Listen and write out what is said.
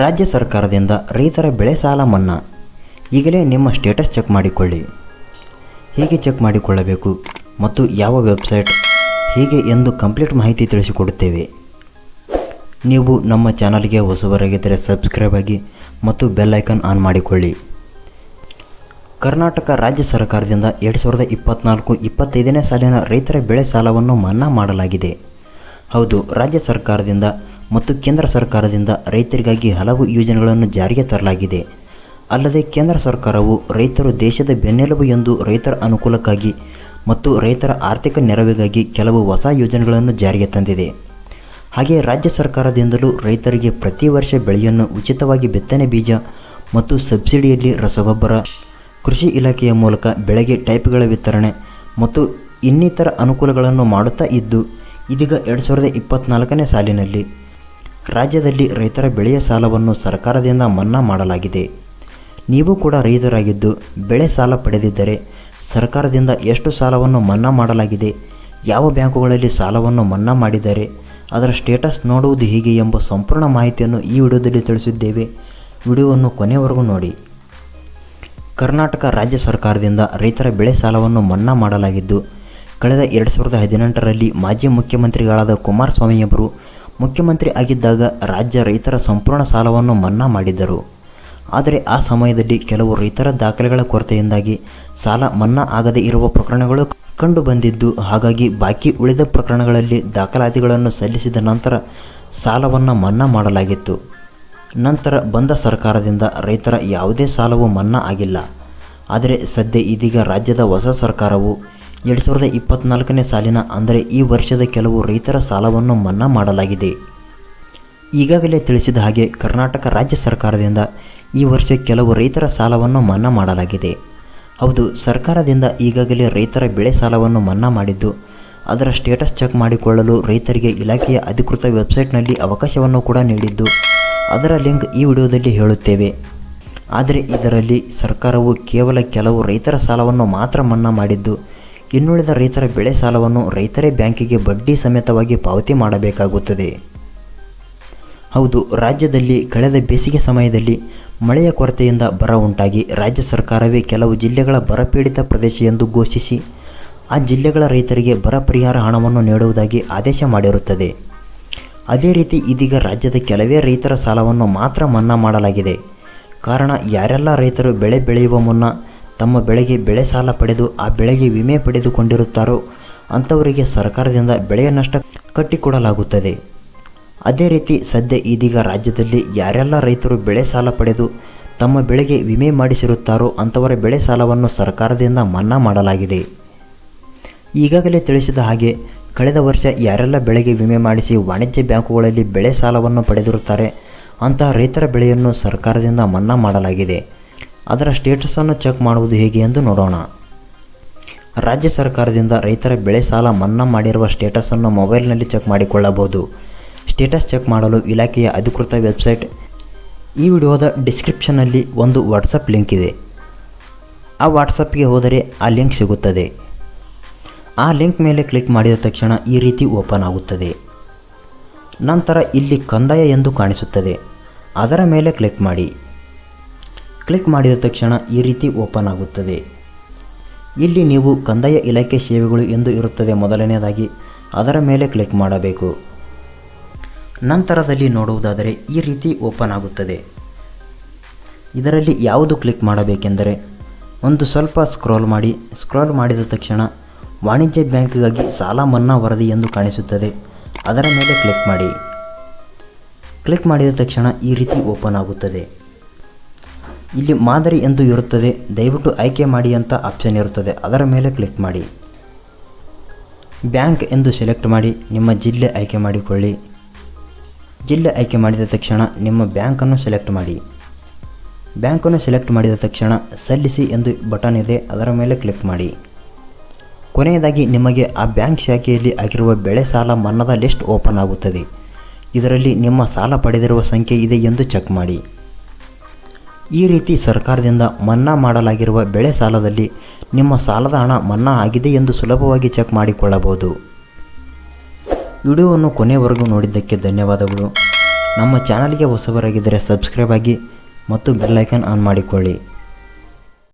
ರಾಜ್ಯ ಸರ್ಕಾರದಿಂದ ರೈತರ ಬೆಳೆ ಸಾಲ ಮನ್ನಾ. ಈಗಲೇ ನಿಮ್ಮ ಸ್ಟೇಟಸ್ ಚೆಕ್ ಮಾಡಿಕೊಳ್ಳಿ. ಹೇಗೆ ಚೆಕ್ ಮಾಡಿಕೊಳ್ಳಬೇಕು ಮತ್ತು ಯಾವ ವೆಬ್ಸೈಟ್ ಹೀಗೆ ಎಂದು ಕಂಪ್ಲೀಟ್ ಮಾಹಿತಿ ತಿಳಿಸಿಕೊಡುತ್ತೇವೆ. ನೀವು ನಮ್ಮ ಚಾನಲ್ಗೆ ಹೊಸಬರಾಗಿದ್ದರೆ ಸಬ್ಸ್ಕ್ರೈಬ್ ಆಗಿ ಮತ್ತು ಬೆಲ್ ಐಕಾನ್ ಆನ್ ಮಾಡಿಕೊಳ್ಳಿ. ಕರ್ನಾಟಕ ರಾಜ್ಯ ಸರ್ಕಾರದಿಂದ ಎರಡು ಸಾವಿರದ ಇಪ್ಪತ್ನಾಲ್ಕು ಇಪ್ಪತ್ತೈದನೇ ಸಾಲಿನ ರೈತರ ಬೆಳೆ ಸಾಲವನ್ನು ಮನ್ನಾ ಮಾಡಲಾಗಿದೆ. ಹೌದು, ರಾಜ್ಯ ಸರ್ಕಾರದಿಂದ ಮತ್ತು ಕೇಂದ್ರ ಸರ್ಕಾರದಿಂದ ರೈತರಿಗಾಗಿ ಹಲವು ಯೋಜನೆಗಳನ್ನು ಜಾರಿಗೆ ತರಲಾಗಿದೆ. ಅಲ್ಲದೆ ಕೇಂದ್ರ ಸರ್ಕಾರವು ರೈತರು ದೇಶದ ಬೆನ್ನೆಲುಬು ಎಂದು ರೈತರ ಅನುಕೂಲಕ್ಕಾಗಿ ಮತ್ತು ರೈತರ ಆರ್ಥಿಕ ನೆರವಿಗಾಗಿ ಕೆಲವು ಹೊಸ ಯೋಜನೆಗಳನ್ನು ಜಾರಿಗೆ ತಂದಿದೆ. ಹಾಗೆ ರಾಜ್ಯ ಸರ್ಕಾರದಿಂದಲೂ ರೈತರಿಗೆ ಪ್ರತಿ ವರ್ಷ ಬೆಳೆಯನ್ನು ಉಚಿತವಾಗಿ ಬಿತ್ತನೆ ಬೀಜ ಮತ್ತು ಸಬ್ಸಿಡಿಯಲ್ಲಿ ರಸಗೊಬ್ಬರ, ಕೃಷಿ ಇಲಾಖೆಯ ಮೂಲಕ ಬೆಳೆಗೆ ಟೈಪ್ಗಳ ವಿತರಣೆ ಮತ್ತು ಇನ್ನಿತರ ಅನುಕೂಲಗಳನ್ನು ಮಾಡುತ್ತಾ ಇದ್ದು, ಇದೀಗ ಎರಡು ಸಾವಿರದ ಇಪ್ಪತ್ತ್ನಾಲ್ಕನೇ ಸಾಲಿನಲ್ಲಿ ರಾಜ್ಯದಲ್ಲಿ ರೈತರ ಬೆಳೆಯ ಸಾಲವನ್ನು ಸರ್ಕಾರದಿಂದ ಮನ್ನಾ ಮಾಡಲಾಗಿದೆ. ನೀವು ಕೂಡ ರೈತರಾಗಿದ್ದು ಬೆಳೆ ಸಾಲ ಪಡೆದಿದ್ದರೆ ಸರ್ಕಾರದಿಂದ ಎಷ್ಟು ಸಾಲವನ್ನು ಮನ್ನಾ ಮಾಡಲಾಗಿದೆ, ಯಾವ ಬ್ಯಾಂಕುಗಳಲ್ಲಿ ಸಾಲವನ್ನು ಮನ್ನಾ ಮಾಡಿದ್ದಾರೆ ಅದರ ಸ್ಟೇಟಸ್ ನೋಡುವುದು ಹೇಗೆ ಎಂಬ ಸಂಪೂರ್ಣ ಮಾಹಿತಿಯನ್ನು ಈ ವಿಡಿಯೋದಲ್ಲಿ ತಿಳಿಸಿದ್ದೇವೆ. ವಿಡಿಯೋವನ್ನು ಕೊನೆಯವರೆಗೂ ನೋಡಿ. ಕರ್ನಾಟಕ ರಾಜ್ಯ ಸರ್ಕಾರದಿಂದ ರೈತರ ಬೆಳೆ ಸಾಲವನ್ನು ಮನ್ನಾ ಮಾಡಲಾಗಿದ್ದು, ಕಳೆದ ಎರಡು ಸಾವಿರದ ಹದಿನೆಂಟರಲ್ಲಿ ಮಾಜಿ ಮುಖ್ಯಮಂತ್ರಿಗಳಾದ ಕುಮಾರಸ್ವಾಮಿಯವರು ಮುಖ್ಯಮಂತ್ರಿ ಆಗಿದ್ದಾಗ ರಾಜ್ಯ ರೈತರ ಸಂಪೂರ್ಣ ಸಾಲವನ್ನು ಮನ್ನಾ ಮಾಡಿದ್ದರು. ಆದರೆ ಆ ಸಮಯದಲ್ಲಿ ಕೆಲವು ರೈತರ ದಾಖಲೆಗಳ ಕೊರತೆಯಿಂದಾಗಿ ಸಾಲ ಮನ್ನಾ ಆಗದೇ ಇರುವ ಪ್ರಕರಣಗಳು ಕಂಡುಬಂದಿದ್ದು, ಹಾಗಾಗಿ ಬಾಕಿ ಉಳಿದ ಪ್ರಕರಣಗಳಲ್ಲಿ ದಾಖಲಾತಿಗಳನ್ನು ಸಲ್ಲಿಸಿದ ನಂತರ ಸಾಲವನ್ನು ಮನ್ನಾ ಮಾಡಲಾಗಿತ್ತು. ನಂತರ ಬಂದ ಸರ್ಕಾರದಿಂದ ರೈತರ ಯಾವುದೇ ಸಾಲವೂ ಮನ್ನಾ ಆಗಿಲ್ಲ. ಆದರೆ ಸದ್ಯ ಇದೀಗ ರಾಜ್ಯದ ಹೊಸ ಸರ್ಕಾರವು ಎರಡು ಸಾವಿರದ ಇಪ್ಪತ್ತ್ನಾಲ್ಕನೇ ಸಾಲಿನ ಅಂದರೆ ಈ ವರ್ಷದ ಕೆಲವು ರೈತರ ಸಾಲವನ್ನು ಮನ್ನಾ ಮಾಡಲಾಗಿದೆ. ಈಗಾಗಲೇ ತಿಳಿಸಿದ ಹಾಗೆ ಕರ್ನಾಟಕ ರಾಜ್ಯ ಸರ್ಕಾರದಿಂದ ಈ ವರ್ಷ ಕೆಲವು ರೈತರ ಸಾಲವನ್ನು ಮನ್ನಾ ಮಾಡಲಾಗಿದೆ. ಹೌದು, ಸರ್ಕಾರದಿಂದ ಈಗಾಗಲೇ ರೈತರ ಬೆಳೆ ಸಾಲವನ್ನು ಮನ್ನಾ ಮಾಡಿದ್ದು, ಅದರ ಸ್ಟೇಟಸ್ ಚೆಕ್ ಮಾಡಿಕೊಳ್ಳಲು ರೈತರಿಗೆ ಇಲಾಖೆಯ ಅಧಿಕೃತ ವೆಬ್ಸೈಟ್ನಲ್ಲಿ ಅವಕಾಶವನ್ನು ಕೂಡ ನೀಡಿದ್ದು, ಅದರ ಲಿಂಕ್ ಈ ವಿಡಿಯೋದಲ್ಲಿ ಹೇಳುತ್ತೇವೆ. ಆದರೆ ಇದರಲ್ಲಿ ಸರ್ಕಾರವು ಕೇವಲ ಕೆಲವು ರೈತರ ಸಾಲವನ್ನು ಮಾತ್ರ ಮನ್ನಾ ಮಾಡಿದ್ದು ಇನ್ನುಳಿದ ರೈತರ ಬೆಳೆ ಸಾಲವನ್ನು ರೈತರೇ ಬ್ಯಾಂಕಿಗೆ ಬಡ್ಡಿ ಸಮೇತವಾಗಿ ಪಾವತಿ ಮಾಡಬೇಕಾಗುತ್ತದೆ. ಹೌದು, ರಾಜ್ಯದಲ್ಲಿ ಕಳೆದ ಬೇಸಿಗೆ ಸಮಯದಲ್ಲಿ ಮಳೆಯ ಕೊರತೆಯಿಂದ ಬರ ಉಂಟಾಗಿ ರಾಜ್ಯ ಸರ್ಕಾರವೇ ಕೆಲವು ಜಿಲ್ಲೆಗಳ ಬರಪೀಡಿತ ಪ್ರದೇಶ ಎಂದು ಘೋಷಿಸಿ, ಆ ಜಿಲ್ಲೆಗಳ ರೈತರಿಗೆ ಬರ ಪರಿಹಾರ ಹಣವನ್ನು ನೀಡುವುದಾಗಿ ಆದೇಶ ಮಾಡಿರುತ್ತದೆ. ಅದೇ ರೀತಿ ಇದೀಗ ರಾಜ್ಯದ ಕೆಲವೇ ರೈತರ ಸಾಲವನ್ನು ಮಾತ್ರ ಮನ್ನಾ ಮಾಡಲಾಗಿದೆ. ಕಾರಣ, ಯಾರೆಲ್ಲ ರೈತರು ಬೆಳೆ ಬೆಳೆಯುವ ಮುನ್ನ ತಮ್ಮ ಬೆಳೆಗೆ ಬೆಳೆ ಸಾಲ ಪಡೆದು ಆ ಬೆಳೆಗೆ ವಿಮೆ ಪಡೆದುಕೊಂಡಿರುತ್ತಾರೋ ಅಂಥವರಿಗೆ ಸರ್ಕಾರದಿಂದ ಬೆಳೆಯ ನಷ್ಟ ಕಟ್ಟಿಕೊಡಲಾಗುತ್ತದೆ. ಅದೇ ರೀತಿ ಸದ್ಯ ಇದೀಗ ರಾಜ್ಯದಲ್ಲಿ ಯಾರೆಲ್ಲ ರೈತರು ಬೆಳೆ ಸಾಲ ಪಡೆದು ತಮ್ಮ ಬೆಳೆಗೆ ವಿಮೆ ಮಾಡಿಸಿರುತ್ತಾರೋ ಅಂಥವರ ಬೆಳೆ ಸಾಲವನ್ನು ಸರ್ಕಾರದಿಂದ ಮನ್ನಾ ಮಾಡಲಾಗಿದೆ. ಈಗಾಗಲೇ ತಿಳಿಸಿದ ಹಾಗೆ ಕಳೆದ ವರ್ಷ ಯಾರೆಲ್ಲ ಬೆಳೆಗೆ ವಿಮೆ ಮಾಡಿಸಿ ವಾಣಿಜ್ಯ ಬ್ಯಾಂಕುಗಳಲ್ಲಿ ಬೆಳೆ ಸಾಲವನ್ನು ಪಡೆದಿರುತ್ತಾರೆ ಅಂತಹ ರೈತರ ಬೆಳೆಯನ್ನು ಸರ್ಕಾರದಿಂದ ಮನ್ನಾ ಮಾಡಲಾಗಿದೆ. ಅದರ ಸ್ಟೇಟಸನ್ನು ಚೆಕ್ ಮಾಡುವುದು ಹೇಗೆ ಎಂದು ನೋಡೋಣ. ರಾಜ್ಯ ಸರ್ಕಾರದಿಂದ ರೈತರ ಬೆಳೆ ಸಾಲ ಮನ್ನಾ ಮಾಡಿರುವ ಸ್ಟೇಟಸನ್ನು ಮೊಬೈಲ್ನಲ್ಲಿ ಚೆಕ್ ಮಾಡಿಕೊಳ್ಳಬಹುದು. ಸ್ಟೇಟಸ್ ಚೆಕ್ ಮಾಡಲು ಇಲಾಖೆಯ ಅಧಿಕೃತ ವೆಬ್ಸೈಟ್ ಈ ವಿಡಿಯೋದ ಡಿಸ್ಕ್ರಿಪ್ಷನ್ನಲ್ಲಿ ಒಂದು ವಾಟ್ಸಪ್ ಲಿಂಕ್ ಇದೆ. ಆ ವಾಟ್ಸಪ್ಗೆ ಹೋದರೆ ಆ ಲಿಂಕ್ ಸಿಗುತ್ತದೆ. ಆ ಲಿಂಕ್ ಮೇಲೆ ಕ್ಲಿಕ್ ಮಾಡಿದ ತಕ್ಷಣ ಈ ರೀತಿ ಓಪನ್ ಆಗುತ್ತದೆ. ನಂತರ ಇಲ್ಲಿ ಕಂದಾಯ ಎಂದು ಕಾಣಿಸುತ್ತದೆ. ಅದರ ಮೇಲೆ ಕ್ಲಿಕ್ ಮಾಡಿ. ಕ್ಲಿಕ್ ಮಾಡಿದ ತಕ್ಷಣ ಈ ರೀತಿ ಓಪನ್ ಆಗುತ್ತದೆ. ಇಲ್ಲಿ ನೀವು ಕಂದಾಯ ಇಲಾಖೆ ಸೇವೆಗಳು ಎಂದು ಇರುತ್ತದೆ ಮೊದಲನೆಯದಾಗಿ ಅದರ ಮೇಲೆ ಕ್ಲಿಕ್ ಮಾಡಬೇಕು. ನಂತರದಲ್ಲಿ ನೋಡುವುದಾದರೆ ಈ ರೀತಿ ಓಪನ್ ಆಗುತ್ತದೆ. ಇದರಲ್ಲಿ ಯಾವುದು ಕ್ಲಿಕ್ ಮಾಡಬೇಕೆಂದರೆ ಒಂದು ಸ್ವಲ್ಪ ಸ್ಕ್ರೋಲ್ ಮಾಡಿ, ಸ್ಕ್ರೋಲ್ ಮಾಡಿದ ತಕ್ಷಣ ವಾಣಿಜ್ಯ ಬ್ಯಾಂಕ್ಗಾಗಿ ಸಾಲ ಮನ್ನಾ ವರದಿ ಎಂದು ಕಾಣಿಸುತ್ತದೆ. ಅದರ ಮೇಲೆ ಕ್ಲಿಕ್ ಮಾಡಿ. ಕ್ಲಿಕ್ ಮಾಡಿದ ತಕ್ಷಣ ಈ ರೀತಿ ಓಪನ್ ಆಗುತ್ತದೆ. ಇಲ್ಲಿ ಮಾದರಿ ಎಂದು ಇರುತ್ತದೆ. ದಯವಿಟ್ಟು ಆಯ್ಕೆ ಮಾಡಿ ಅಂತ ಆಪ್ಷನ್ ಇರುತ್ತದೆ. ಅದರ ಮೇಲೆ ಕ್ಲಿಕ್ ಮಾಡಿ. ಬ್ಯಾಂಕ್ ಎಂದು ಸೆಲೆಕ್ಟ್ ಮಾಡಿ. ನಿಮ್ಮ ಜಿಲ್ಲೆ ಆಯ್ಕೆ ಮಾಡಿಕೊಳ್ಳಿ. ಜಿಲ್ಲೆ ಆಯ್ಕೆ ಮಾಡಿದ ತಕ್ಷಣ ನಿಮ್ಮ ಬ್ಯಾಂಕನ್ನು ಸೆಲೆಕ್ಟ್ ಮಾಡಿ. ಬ್ಯಾಂಕನ್ನು ಸೆಲೆಕ್ಟ್ ಮಾಡಿದ ತಕ್ಷಣ ಸಲ್ಲಿಸಿ ಎಂದು ಬಟನ್ ಇದೆ. ಅದರ ಮೇಲೆ ಕ್ಲಿಕ್ ಮಾಡಿ. ಕೊನೆಯದಾಗಿ ನಿಮಗೆ ಆ ಬ್ಯಾಂಕ್ ಶಾಖೆಯಲ್ಲಿ ಆಗಿರುವ ಬೆಳೆ ಸಾಲ ಮನ್ನಾದ ಲಿಸ್ಟ್ ಓಪನ್ ಆಗುತ್ತದೆ. ಇದರಲ್ಲಿ ನಿಮ್ಮ ಸಾಲ ಪಡೆದಿರುವ ಸಂಖ್ಯೆ ಇದೆ ಎಂದು ಚೆಕ್ ಮಾಡಿ. ಈ ರೀತಿ ಸರ್ಕಾರದಿಂದ ಮನ್ನಾ ಮಾಡಲಾಗಿರುವ ಬೆಳೆ ಸಾಲದಲ್ಲಿ ನಿಮ್ಮ ಸಾಲದ ಹಣ ಮನ್ನಾ ಆಗಿದೆ ಎಂದು ಸುಲಭವಾಗಿ ಚೆಕ್ ಮಾಡಿಕೊಳ್ಳಬಹುದು. ವಿಡಿಯೋವನ್ನು ಕೊನೆಯವರೆಗೂ ನೋಡಿದ್ದಕ್ಕೆ ಧನ್ಯವಾದಗಳು. ನಮ್ಮ ಚಾನಲ್ಗೆ ಹೊಸಬರಾಗಿದ್ದರೆ ಸಬ್ಸ್ಕ್ರೈಬ್ ಆಗಿ ಮತ್ತು ಬೆಲ್ಲೈಕನ್ ಆನ್ ಮಾಡಿಕೊಳ್ಳಿ.